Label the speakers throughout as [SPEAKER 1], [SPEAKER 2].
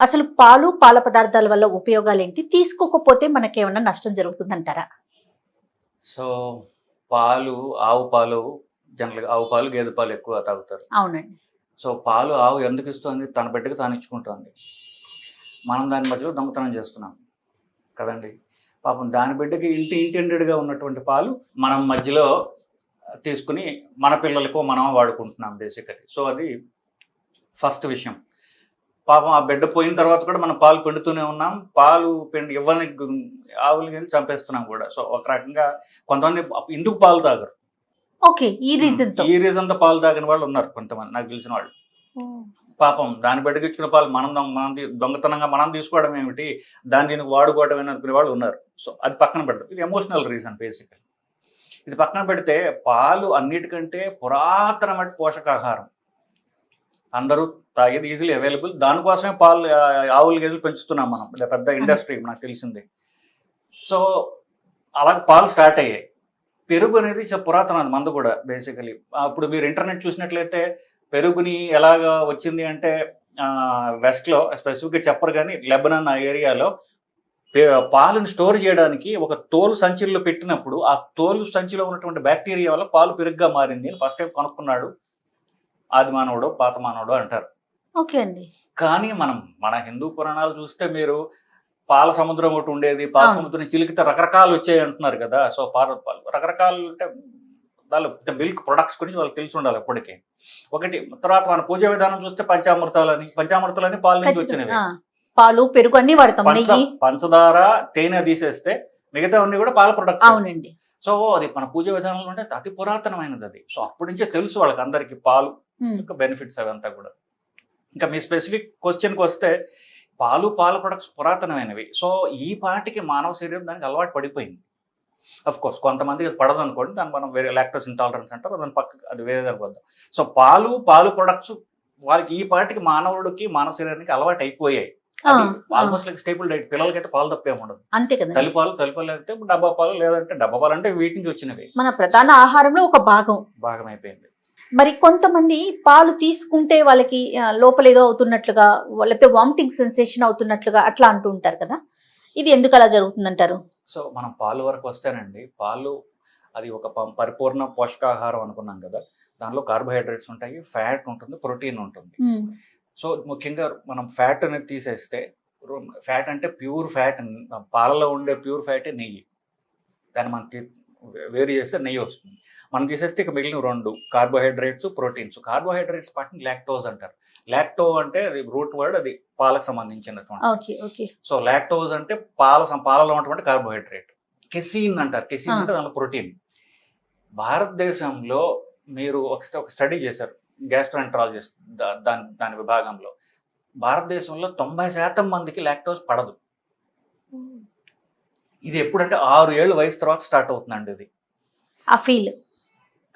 [SPEAKER 1] అసలు పాలు పాల పదార్థాల వల్ల ఉపయోగాలు ఏంటి తీసుకోకపోతే మనకేమన్నా నష్టం జరుగుతుందంటారా?
[SPEAKER 2] సో పాలు ఆవు పాలు జనరల్గా ఆవు పాలు గేదె పాలు ఎక్కువ తాగుతారు.
[SPEAKER 1] అవునండి.
[SPEAKER 2] సో పాలు ఆవు ఎందుకు ఇస్తుంది? తన బిడ్డకు తాను ఇచ్చుకుంటుంది. మనం దాని మధ్యలో దొంగతనం చేస్తున్నాం. కదండి? పాపం దాని బిడ్డకి ఇంటి ఇంటెండెడ్గా ఉన్నటువంటి పాలు మనం మధ్యలో తీసుకుని మన పిల్లలకు మనం వాడుకుంటున్నాం బేసికలీ. సో అది ఫస్ట్ విషయం. పాపం ఆ బిడ్డ పోయిన తర్వాత కూడా మనం పాలు పిండుతూనే ఉన్నాం. పాలు పిండి ఇవ్వని ఆవులకి వెళ్ళి చంపేస్తున్నాం కూడా. సో ఒక రకంగా కొంతమంది ఎందుకు పాలు తాగరు?
[SPEAKER 1] ఓకే ఈ రీజన్తో
[SPEAKER 2] ఈ రీజన్తో పాలు తాగిన వాళ్ళు ఉన్నారు కొంతమంది నాకు తెలిసిన వాళ్ళు. పాపం దాని బిడ్డకి ఇచ్చిన పాలు మనం మనం తీ- దొంగతనంగా మనం తీసుకోవడం ఏమిటి? దాన్ని దీనికి వాడుకోవడం అని అనుకునే వాళ్ళు ఉన్నారు. సో అది పక్కన పెడతాం ఇది ఎమోషనల్ రీజన్ బేసికల్ ఇది పక్కన పెడితే పాలు అన్నిటికంటే పురాతనమైన పోషకాహారం. అందరూ తాగేది ఈజీలీ అవైలబుల్ దానికోసమే పాలు ఆవులు గేదెలు పెంచుతున్నాం మనం. పెద్ద ఇండస్ట్రీ నాకు తెలిసింది. సో అలాగే పాలు స్టార్ట్ అయ్యాయి. పెరుగు అనేది పురాతన మందు కూడా బేసికలీ అప్పుడు మీరు ఇంటర్నెట్ చూసినట్లయితే పెరుగుని ఎలాగా వచ్చింది అంటే వెస్ట్లో స్పెసిఫిక్గా చెప్పరు కానీ లెబనాన్ ఆ ఏరియాలో పాలను స్టోర్ చేయడానికి ఒక తోలు సంచిలో పెట్టినప్పుడు ఆ తోలు సంచిలో ఉన్నటువంటి బ్యాక్టీరియా వల్ల పాలు పెరుగుగా మారింది అని ఫస్ట్ టైం కనుక్కున్నాడు. ఆది మానవుడు పాత మానవుడు అంటారు.
[SPEAKER 1] ఓకే అండి.
[SPEAKER 2] కానీ మనం మన హిందూ పురాణాలు చూస్తే మీరు పాల సముద్రం ఒకటి ఉండేది పాల. సముద్రం చిలికితే రకరకాలు వచ్చాయి అంటున్నారు కదా. సో పాల పాలు రకరకాలు అంటే దానిలో మిల్క్ ప్రొడక్ట్స్ గురించి వాళ్ళకి తెలిసి ఉండాలి ఎప్పటికీ ఒకటి తర్వాత మన పూజ విధానం చూస్తే పంచామృతాలని పంచామృతాలని పాల నుంచి. వచ్చినవి.
[SPEAKER 1] పాలు పెరుగు అన్ని వాడతాం
[SPEAKER 2] పంచదార తేనె తీసేస్తే మిగతా అన్ని కూడా పాల ప్రొడక్ట్స్
[SPEAKER 1] అవునండి.
[SPEAKER 2] సో అది మన పూజ విధానంలో అంటే అతి పురాతనమైనది అది. సో అప్పటి నుంచే తెలుసు వాళ్ళకి అందరికి పాలు. యొక్క బెనిఫిట్స్ అవంతా కూడా. ఇంకా మీ స్పెసిఫిక్ క్వశ్చన్కి వస్తే పాలు పాల ప్రొడక్ట్స్ పురాతనమైనవి. సో ఈ పాటికి మానవ శరీరం దానికి అలవాటు పడిపోయింది. అఫ్ కోర్స్ కొంతమందికి అది పడదు అనుకోండి దాన్ని మనం వేరే లాక్టోస్ ఇంటాలరెన్స్ అంటారు దాని పక్క అది వేరే దానికి వద్దాం. సో పాలు పాలు ప్రొడక్ట్స్ వాళ్ళకి ఈ పాటికి మానవుడికి మానవ శరీరానికి అలవాటు అయిపోయాయి. ఆల్మోస్ట్ లైక్ స్టేబుల్ డైట్ పిల్లలకైతే పాలు తప్పే ఉండదు
[SPEAKER 1] అంతే కదండి
[SPEAKER 2] తల్లిపాలు తల్లిపాలు అయితే డబ్బా పాలు లేదంటే డబ్బా పాలు అంటే వీటి నుంచి వచ్చినవి.
[SPEAKER 1] మన ప్రధాన ఆహారంలో ఒక భాగం.
[SPEAKER 2] భాగం అయిపోయింది.
[SPEAKER 1] మరి కొంతమంది పాలు తీసుకుంటే వాళ్ళకి లోపల ఏదో అవుతున్నట్లుగా లేకపోతే వామిటింగ్ సెన్సేషన్ అవుతున్నట్లుగా అట్లా అంటూ ఉంటారు కదా. ఇది ఎందుకు అలా జరుగుతుందంటారు?
[SPEAKER 2] సో మనం పాలు వరకు వస్తేనండి పాలు అది ఒక పరిపూర్ణ పోషకాహారం అనుకున్నాం కదా. దానిలో కార్బోహైడ్రేట్స్ ఉంటాయి ఫ్యాట్ ఉంటుంది ప్రోటీన్ ఉంటుంది. సో ముఖ్యంగా మనం ఫ్యాట్ అనేది తీసేస్తే ఫ్యాట్ అంటే ప్యూర్ ఫ్యాట్ పాలలో ఉండే ప్యూర్ ఫ్యాటే నెయ్యి. దాన్ని మనం తీ- వేరు చేస్తే నెయ్యి వస్తుంది. మనం తీసేస్తే ఇక మిగిలిన రెండు కార్బోహైడ్రేట్స్ ప్రోటీన్స్. కార్బోహైడ్రేట్స్ పాటిని లాక్టోజ్ అంటారు. లాక్టో అంటే అది రూట్ వర్డ్ అది పాలకు సంబంధించినటువంటి. సో లాక్టోజ్ అంటే పాల సం- పాలలో ఉన్నటువంటి కార్బోహైడ్రేట్. కెసిన్ అంటారు. కెసిన్. అంటే దానిలో ప్రోటీన్. భారతదేశంలో మీరు ఒక ఒక స్టడీ చేశారు. గ్యాస్ట్రాంట్రాలజిస్ట్ దాని దాని విభాగంలో. భారతదేశంలో తొంభై శాతం మందికి లాక్టోజ్ పడదు. ఇది ఎప్పుడంటే ఆరు ఏళ్ళు వయసు తర్వాత స్టార్ట్ అవుతుందండి ఇది.
[SPEAKER 1] ఆ ఫీల్.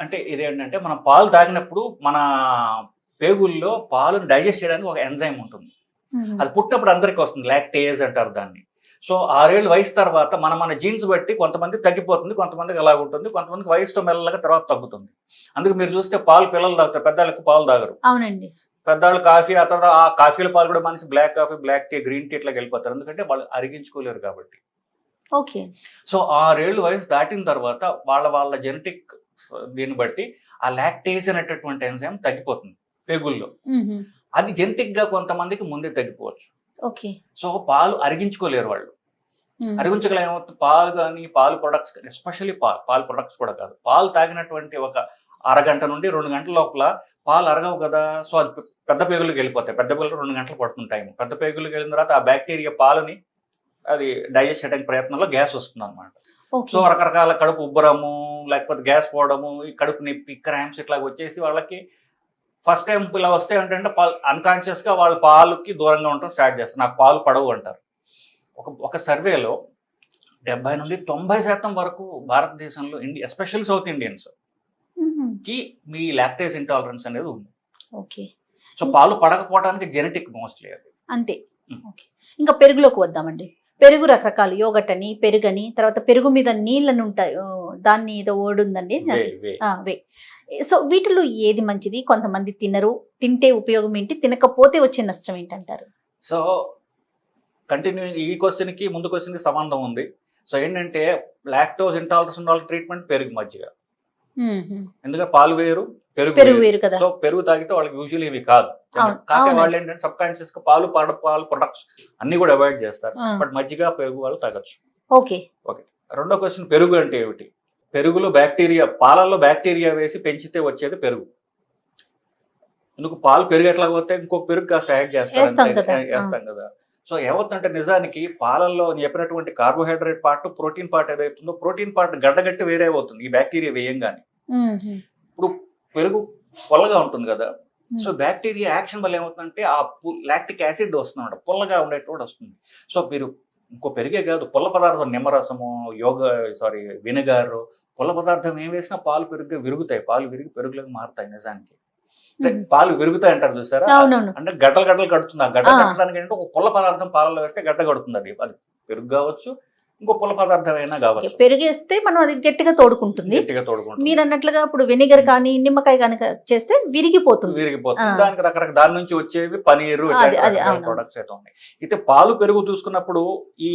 [SPEAKER 2] అంటే ఇదేంటంటే మనం పాలు తాగినప్పుడు మన పేగుల్లో పాలను డైజెస్ట్ చేయడానికి ఒక ఎంజైమ్ ఉంటుంది. అది పుట్టినప్పుడు అందరికీ వస్తుంది లాక్టేజ్ అంటారు దాన్ని. సో ఆరేళ్ళు వయసు తర్వాత మన మన జీన్స్ బట్టి కొంతమంది తగ్గిపోతుంది కొంతమందికి అలాగ ఉంటుంది కొంతమందికి వయసుతో మెల్లగా తర్వాత తగ్గుతుంది. అందుకు మీరు చూస్తే పాలు పిల్లలు తాగుతారు పెద్దవాళ్ళకి పాలు తాగరు.
[SPEAKER 1] అవునండి.
[SPEAKER 2] పెద్దవాళ్ళు కాఫీ ఆ తర్వాత ఆ కాఫీల పాలు కూడా మనిషి black coffee black tea green tea ఇట్లా వెళ్ళిపోతారు. ఎందుకంటే వాళ్ళు అరిగించుకోలేరు కాబట్టి.
[SPEAKER 1] ఓకే.
[SPEAKER 2] సో ఆరేళ్ళు వయసు దాటిన తర్వాత వాళ్ళ వాళ్ళ జెనెటిక్ దీన్ని బట్టి ఆ లాక్టేజ్ అనేటటువంటి ఎంజైమ్ తగ్గిపోతుంది పేగుల్లో. అది జెనెటిక్గా కొంతమందికి ముందే తగ్గిపోవచ్చు.
[SPEAKER 1] ఓకే.
[SPEAKER 2] సో పాలు అరిగించుకోలేరు వాళ్ళు.
[SPEAKER 1] ఉమ్,
[SPEAKER 2] అరిగించగల ఏమవుతుంది? పాలు కానీ పాలు ప్రొడక్ట్స్ ఎస్పెషల్లీ పాలు పాలు ప్రొడక్ట్స్ కూడా కాదు. పాలు తాగినటువంటి ఒక అరగంట నుండి రెండు గంటల లోపల పాలు అరగవు కదా! సో అది పెద్ద పేగులకు వెళ్ళిపోతాయి. పెద్ద పేగులు రెండు గంటలు పడుతుంది టైం పెద్ద పేగులకు వెళ్ళిన తర్వాత ఆ బ్యాక్టీరియా పాలని అది డైజెస్ట్ చేయడానికి ప్రయత్నంలో గ్యాస్ వస్తుంది అనమాట సో రకరకాల కడుపు ఉబ్బరము లేకపోతే గ్యాస్ పోవడము ఈ కడుపు నొప్పి క్రాంప్స్ ఇట్లా వచ్చేసి వాళ్ళకి ఫస్ట్ టైం ఇలా వస్తే ఏంటంటే పాలు అన్కాన్షియస్గా వాళ్ళ పాలుకి దూరంగా ఉండటం స్టార్ట్ చేస్తారు. నాకు పాలు పడవు అంటారు. ఒక ఒక సర్వేలో డెబ్బై నుండి తొంభై శాతం వరకు భారతదేశంలో ఇండియా ఎస్పెషల్ సౌత్ ఇండియన్స్కి మీ లాక్టేజ్ ఇంటాలరెన్స్ అనేది ఉంది.
[SPEAKER 1] ఓకే.
[SPEAKER 2] సో పాలు పడకపోవడానికి జెనెటిక్ మోస్ట్లీ అది.
[SPEAKER 1] అంతే. ఇంకా పెరుగులోకి వద్దామండి. పెరుగు రకరకాలు యోగట్ అని పెరుగని తర్వాత పెరుగు మీద నీళ్ళని ఉంటాయి దాన్ని ఏదో ఓడి ఉందండి
[SPEAKER 2] వే.
[SPEAKER 1] సో వీటిలో ఏది మంచిది? కొంతమంది తినరు తింటే ఉపయోగం ఏంటి? తినకపోతే వచ్చే నష్టం ఏంటంటారు?
[SPEAKER 2] సో కంటిన్యూ ఈ క్వశ్చన్కి ముందు క్వశ్చన్కి సంబంధం ఉంది. సో ఏంటంటే లాక్టోజ్ ఇంటాలరెన్స్ ఉన్న వాళ్ళకి ట్రీట్మెంట్ పెరుగు మజ్జిగ. ఎందుకంటే పాలు వేరు పెరుగు
[SPEAKER 1] పెరుగు
[SPEAKER 2] వేరు. సో పెరుగు తాగితే వాళ్ళకి యూజువల్లీ ఇవి కాదు.
[SPEAKER 1] అవునండి.
[SPEAKER 2] వాళ్ళు ఏంటంటే సబ్ కాన్షియస్గా పాలు పాడ పాలు ప్రొడక్ట్స్ అన్ని కూడా అవాయిడ్ చేస్తారు. బట్ మజ్జిగ పెరుగు వాళ్ళు తాగొచ్చు.
[SPEAKER 1] ఓకే.
[SPEAKER 2] రెండో క్వశ్చన్ పెరుగు అంటే ఏమిటి? పెరుగులో బ్యాక్టీరియా పాలల్లో బ్యాక్టీరియా వేసి పెంచితే వచ్చేది పెరుగు. ఎందుకు? పాలు పెరుగు ఎట్లా పోతే ఇంకొక పెరుగు కాస్త యాడ్ చేస్తారు
[SPEAKER 1] వేస్తాం. కదా.
[SPEAKER 2] సో ఏమవుతుందంటే నిజానికి పాలల్లో చెప్పినటువంటి కార్బోహైడ్రేట్ పార్ట్ ప్రోటీన్ పార్ట్ ఏదైతుందో ప్రోటీన్ పార్ట్ గడ్డగట్టి వేరే అవుతుంది ఈ బ్యాక్టీరియా వేయంగానే. ఇప్పుడు పెరుగు పొల్లగా ఉంటుంది కదా. సో బ్యాక్టీరియా యాక్షన్ వల్ల ఏమవుతుందంటే ఆ లాక్టిక్ యాసిడ్ వస్తుంది పుల్లగా ఉండేటువంటి వస్తుంది సో మీరు ఇంకో పెరిగే కాదు పుల్ల పదార్థం నిమ్మరసము యోగ సారీ వినగారు పుల్ల పదార్థం ఏం వేసినా పాలు పెరుగు విరుగుతాయి పాలు విరిగి పెరుగులకు మారుతాయి నిజానికి
[SPEAKER 1] మ్మ్.
[SPEAKER 2] పాలు విరుగుతాయి అంటారు చూసారా? అంటే గడ్డలు గడ్డలు కడుతుంది. ఆ గడ్డ. కట్టడానికి ఏంటంటే ఒక పుల్ల పదార్థం పాలలో వేస్తే గడ్డ కడుతుంది అది. అది పెరుగు కావచ్చు ఇంకో పుల్ల పదార్థం అయినా కావచ్చు
[SPEAKER 1] పెరిగేస్తే మనం అది గట్టిగా తోడుకుంటుంది.
[SPEAKER 2] గట్టిగా తోడుకుంటుంది.
[SPEAKER 1] మీరు అన్నట్లుగా ఇప్పుడు వెనిగర్ కానీ నిమ్మకాయ కానీ చేస్తే విరిగిపోతుంది.
[SPEAKER 2] విరిగిపోతుంది. దానికి రకరకాల దాని నుంచి వచ్చేవి పనీరు. ప్రొడక్ట్స్ అయితే ఉన్నాయి. అయితే పాలు పెరుగు చూసుకున్నప్పుడు ఈ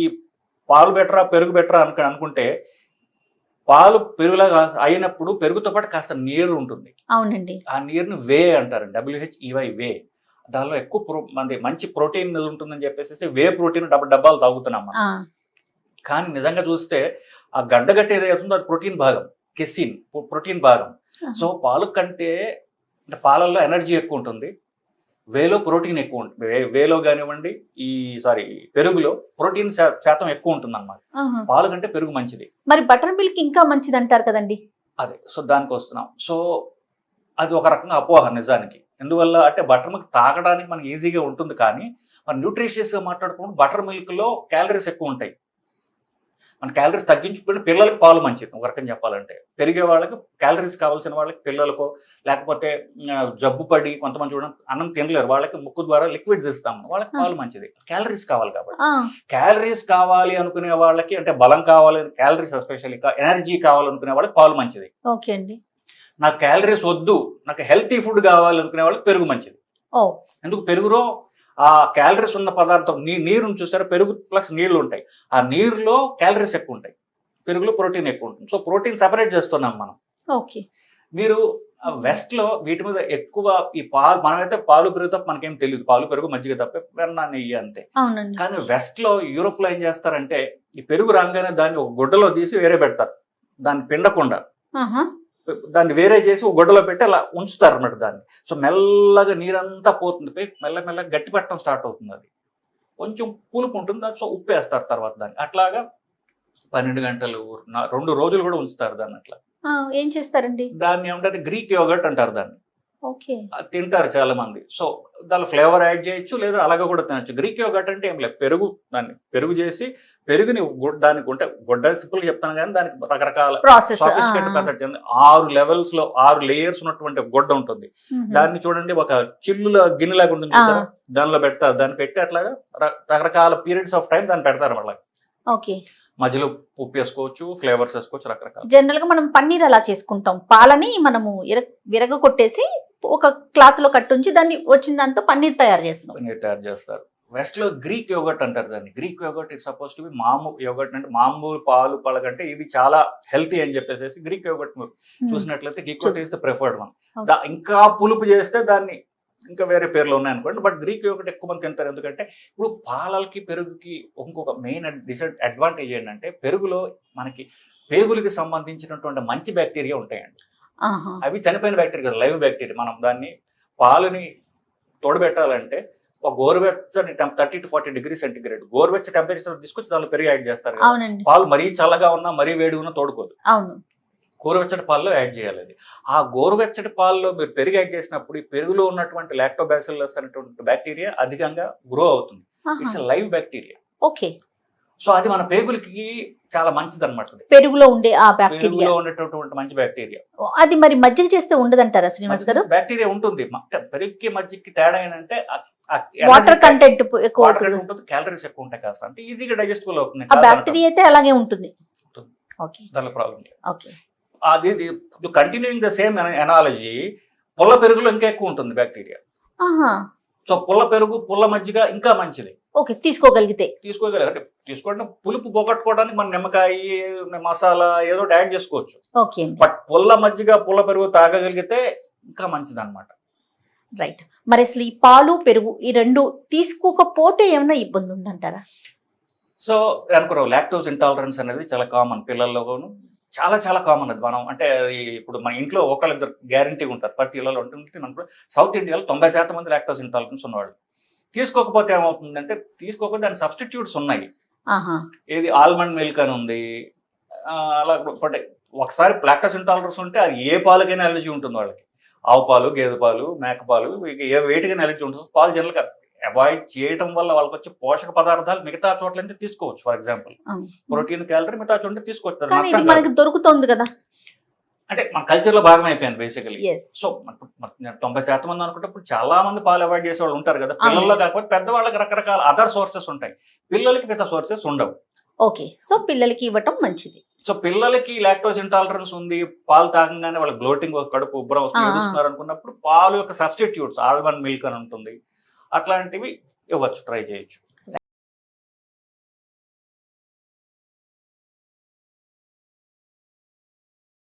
[SPEAKER 2] పాలు బెటరా పెరుగు బెటరా అనుకు అనుకుంటే పాలు పెరుగులాగా అయినప్పుడు పెరుగుతో పాటు కాస్త నీరు ఉంటుంది.
[SPEAKER 1] అవునండి.
[SPEAKER 2] ఆ నీరుని వే అంటారు డబ్ల్యూహెచ్ఈవై వే. దానిలో ఎక్కువ ప్రో మంది మంచి ప్రోటీన్ ఉంటుందని చెప్పేసి వే ప్రోటీన్ డబ్బా డబ్బాలు తాగుతున్నాం మనం. కానీ నిజంగా చూస్తే ఆ గడ్డగట్టి ఏదైతే ఉందో అది ప్రోటీన్ భాగం కెసిన్ ప్రోటీన్ భాగం. సో పాలు కంటే అంటే పాలల్లో ఎనర్జీ ఎక్కువ ఉంటుంది. వేలో ప్రోటీన్ ఎక్కువ ఉంటుంది వేలో కానివ్వండి ఈ సారీ పెరుగులో ప్రోటీన్ శాతం ఎక్కువ ఉంటుంది అనమాట. పాలు కంటే పెరుగు మంచిది.
[SPEAKER 1] మరి బటర్ మిల్క్ ఇంకా మంచిది అంటారు కదండి?
[SPEAKER 2] అదే సో దానికి వస్తున్నాం. సో అది ఒక రకంగా అపోహ నిజానికి. ఎందువల్ల అంటే బటర్ మిల్క్ తాగడానికి మనకి ఈజీగా ఉంటుంది కానీ మన న్యూట్రిషియస్గా మాట్లాడుకున్నప్పుడు బటర్ మిల్క్లో క్యాలరీస్ ఎక్కువ ఉంటాయి. మన క్యాలరీస్ తగ్గించుకుని పిల్లలకి పాలు మంచిది. ఒక రకంగా చెప్పాలంటే. పెరిగే వాళ్ళకి క్యాలరీస్ కావాల్సిన వాళ్ళకి పిల్లలకో లేకపోతే జబ్బు పడి కొంతమంది చూడండి అన్నం తినలేరు. వాళ్ళకి ముక్కు ద్వారా లిక్విడ్స్ ఇస్తాము వాళ్ళకి పాలు మంచిది. క్యాలరీస్ కావాలి కాబట్టి. క్యాలరీస్ కావాలి అనుకునే వాళ్ళకి అంటే బలం కావాలి క్యాలరీస్ ఎస్పెషల్లీ ఎనర్జీ కావాలనుకునే వాళ్ళకి పాలు మంచిది.
[SPEAKER 1] ఓకే అండి.
[SPEAKER 2] నాకు క్యాలరీస్ వద్దు నాకు హెల్తీ ఫుడ్ కావాలి అనుకునే వాళ్ళకి పెరుగు మంచిది. ఎందుకు? పెరుగులో ఆ క్యాలరీస్ ఉన్న పదార్థం నీ నీరుని చూసారా? పెరుగు ప్లస్ నీళ్ళు ఉంటాయి. ఆ నీరులో క్యాలరీస్ ఎక్కువ ఉంటాయి పెరుగులో ప్రోటీన్ ఎక్కువ ఉంటుంది సో ప్రోటీన్ సెపరేట్ చేస్తున్నాం మనం.
[SPEAKER 1] ఓకే
[SPEAKER 2] మీరు వెస్ట్లో వీటి మీద ఎక్కువ ఈ పాలు మనమైతే పాలు పెరుగు తప్ప మనకేం తెలియదు పాలు పెరుగు మజ్జిగ తప్ప వెన్న నెయ్యి అంతే. కానీ వెస్ట్లో యూరోప్లో ఏం చేస్తారంటే ఈ పెరుగు రాగానే దాన్ని ఒక గుడ్డలో తీసి వేరే పెడతారు. దాన్ని పిండకుండా. దాన్ని వేరే చేసి ఒక గుడ్డలో పెట్టి అలా ఉంచుతారు అన్నమాట దాన్ని. సో మెల్లగా నీరంతా పోతుంది. పోయి మెల్ల మెల్లగా గట్టి పెట్టడం స్టార్ట్ అవుతుంది అది. కొంచెం పులుపు ఉంటుంది దాని సో ఉప్పు వేస్తారు తర్వాత దాన్ని. అట్లాగా పన్నెండు గంటలు రెండు రోజులు కూడా ఉంచుతారు దాన్ని అట్లా.
[SPEAKER 1] ఏం చేస్తారండి?
[SPEAKER 2] దాన్ని ఏమంటారు? గ్రీక్ యోగట్ అంటారు దాన్ని. తింటారు చాలా మంది సో దాని ఫ్లేవర్ యాడ్ చేయొచ్చు లేదా అలాగ కూడా తినచ్చు. గ్రీక్ యోగట్ అంటే ఏం లేదు. పెరుగు దాన్ని పెరుగు చేసి పెరుగుని దానికి ఉంటే గుడ్డ సింపుల్ చెప్తాను కానీ దానికి రకరకాల సోఫిస్టికేటెడ్ ఆరు లెవెల్స్లో ఆరు లేయర్స్ ఉన్నటువంటి గుడ్డ ఉంటుంది. దాన్ని చూడండి ఒక చిల్లుల గిన్నెలాగా ఉంటుంది దానిలో పెడతారు దాన్ని పెట్టి అట్లాగా రకరకాల పీరియడ్స్ ఆఫ్ టైం దాన్ని పెడతారు మళ్ళీ.
[SPEAKER 1] ఓకే.
[SPEAKER 2] మధ్యలో ఉప్పు వేసుకోవచ్చు ఫ్లేవర్స్ వేసుకోవచ్చు రకరకాల.
[SPEAKER 1] జనరల్గా మనం పన్నీర్ అలా చేసుకుంటాం. పాలని మనము విరగ కొట్టేసి ఒక క్లాత్లో కట్టుంచి దాన్ని వచ్చిన దాంతో పన్నీర్ తయారు చేస్తున్నాం.
[SPEAKER 2] పన్నీర్ తయారు చేస్తారు. వెస్ట్లో గ్రీక్ యోగట్ అంటారు దాన్ని. Greek yogurt it suppose to be మామూలు యోగట్ అంటే మామూలు పాలు పళ్ళకంటే ఇది చాలా హెల్తీ అని చెప్పేసి గ్రీక్ యోగట్ చూసినట్లయితే గికోట్ ఈస్ ద ప్రిఫర్డ్ వన్. ఇంకా పులుపు చేస్తే దాన్ని ఇంకా వేరే పేర్లు ఉన్నాయి అనుకోండి బట్ గ్రీక్ యోగట్ ఎక్కువ మంది తింటారు. ఎందుకంటే ఇప్పుడు పాలకి పెరుగుకి ఇంకొక మెయిన్ డిసైడ్ అడ్వాంటేజ్ ఏంటంటే పెరుగులో మనకి పేగులకి సంబంధించినటువంటి మంచి బ్యాక్టీరియా ఉంటాయండి. అవి చనిపోయిన బ్యాక్టీరియా లైవ్ బ్యాక్టీరియా మనం దాన్ని పాలని తోడబెట్టాలంటే ఒక గోరువెచ్చని thirty to forty degree centigrade గోరువెచ్చ temperature తీసుకొచ్చి దానిలో పెరుగు యాడ్ చేస్తారు కదా. పాలు మరీ చల్లగా ఉన్నా మరీ వేడి ఉన్నా తోడుకోదు. గోరువెచ్చటి పాలలో యాడ్ చేయాలి అది. ఆ గోరువెచ్చటి పాలలో మీరు పెరుగు యాడ్ చేసినప్పుడు ఈ పెరుగులో ఉన్నటువంటి లాక్టోబాసిల్లస్ అనేటువంటి బ్యాక్టీరియా అధికంగా గ్రో అవుతుంది. It's live bacteria
[SPEAKER 1] okay.
[SPEAKER 2] So అది మన పేగులకి చాలా మంచిది అనమాట
[SPEAKER 1] పెరుగులో ఉండే ఆ బ్యాక్టీరియా
[SPEAKER 2] పెరుగులో ఉండేటటువంటి మంచి బ్యాక్టీరియా
[SPEAKER 1] అది మరి మజ్జిగ చేస్తే ఉండదంటారా శ్రీనివాస్ గారు?
[SPEAKER 2] బ్యాక్టీరియా ఉంటుంది. పెరుగుకి మజ్జిగకి తేడా ఏంటంటే
[SPEAKER 1] వాటర్ కంటెంట్ ఎక్కువ
[SPEAKER 2] ఉంటుంది. క్యాలరీస్ ఎక్కువ ఉంటాయి కాస్త. అంటే ఈజీగా డైజెస్టబుల్ అవుతుంది.
[SPEAKER 1] ఆ బ్యాక్టీరియా అయితే అలాగే ఉంటుంది.
[SPEAKER 2] దానిలో ప్రాబ్లం
[SPEAKER 1] ఓకే.
[SPEAKER 2] అది కంటిన్యూయింగ్ ద సేమ్ ఎనాలజీ పుల్ల పెరుగులో ఇంకా ఎక్కువ ఉంటుంది బ్యాక్టీరియా సో పుల్ల పెరుగు పుల్ల మజ్జిగ ఇంకా మంచిది.
[SPEAKER 1] ఓకే తీసుకోగలిగితే.
[SPEAKER 2] తీసుకోగలిగే అంటే తీసుకోవడం పులుపు పోగొట్టుకోవడానికి మన నిమ్మకాయ మసాలా ఏదో యాడ్ చేసుకోవచ్చు.
[SPEAKER 1] ఓకే
[SPEAKER 2] బట్ పుల్ల మజ్జిగ పుల్ల పెరుగు తాగగలిగితే ఇంకా మంచిది అనమాట
[SPEAKER 1] రైట్ మరి అసలు ఈ పాలు పెరుగు ఈ రెండు తీసుకోకపోతే ఏమైనా ఇబ్బంది ఉందంటారా
[SPEAKER 2] సో అనుకున్నాం లాక్టోస్ ఇంటాలరెన్స్ అనేది చాలా కామన్ పిల్లల్లోనూ చాలా చాలా కామన్ అది. మనం అంటే అది ఇప్పుడు మన ఇంట్లో ఒకళ్ళిద్దరు గ్యారంటీ ఉంటారు. ప్రతి ఇళ్ళలో ఉంటుంది అనుకో సౌత్ ఇండియాలో తొంభై శాతం మంది లాక్టోస్ ఇంటాలరెన్స్ ఉన్నవాళ్ళు. తీసుకోకపోతే ఏమవుతుందంటే తీసుకోకపోతే దాని సబ్స్టిట్యూట్స్ ఉన్నాయి. ఏది ఆల్మండ్ మిల్క్ అని ఉంది. అలా ఒకటి. ఒకసారి లాక్టోస్ ఇంటాలరెన్స్ ఉంటే అది ఏ పాలకైనా ఎలర్జీ ఉంటుంది వాళ్ళకి. ఆవు పాలు గేదె పాలు మేక పాలు ఏ వేటికైనా ఎలర్జీ ఉంటుంది. పాలు జనరల్గా అవాయిడ్ చేయడం వల్ల వాళ్ళకి వచ్చే పోషక పదార్థాలు మిగతా చోట్ల నుంచి తీసుకోవచ్చు ఫర్ ఎగ్జాంపుల్. ప్రోటీన్ క్యాలరీ మిగతా చోట్ల తీసుకోవచ్చు.
[SPEAKER 1] మనకి దొరుకుతోంది కదా.
[SPEAKER 2] అంటే మన కల్చర్లో భాగం అయిపోయింది బేసికలీ సో తొంభై శాతం మంది అనుకుంటే చాలా మంది పాలు అవాయిడ్ చేసే వాళ్ళు ఉంటారు కదా. పిల్లల్లో కాకపోతే పెద్దవాళ్ళకి రకరకాల అదర్ సోర్సెస్ ఉంటాయి. పిల్లలకి మిగతా సోర్సెస్ ఉండవు.
[SPEAKER 1] ఓకే. సో పిల్లలకి ఇవ్వటం మంచిది.
[SPEAKER 2] సో పిల్లలకి లాక్టోస్ ఇంటాలరెన్స్ ఉంది పాలు తాగంగానే వాళ్ళకి గ్లోటింగ్ కడుపు ఉబ్బరం వస్తుంది అనుకున్నప్పుడు పాలు యొక్క సబ్స్టిట్యూట్స్ ఆల్మండ్ మిల్క్ అని ఉంటుంది అట్లాంటివి ఇవ్వచ్చు ట్రై చేయొచ్చు.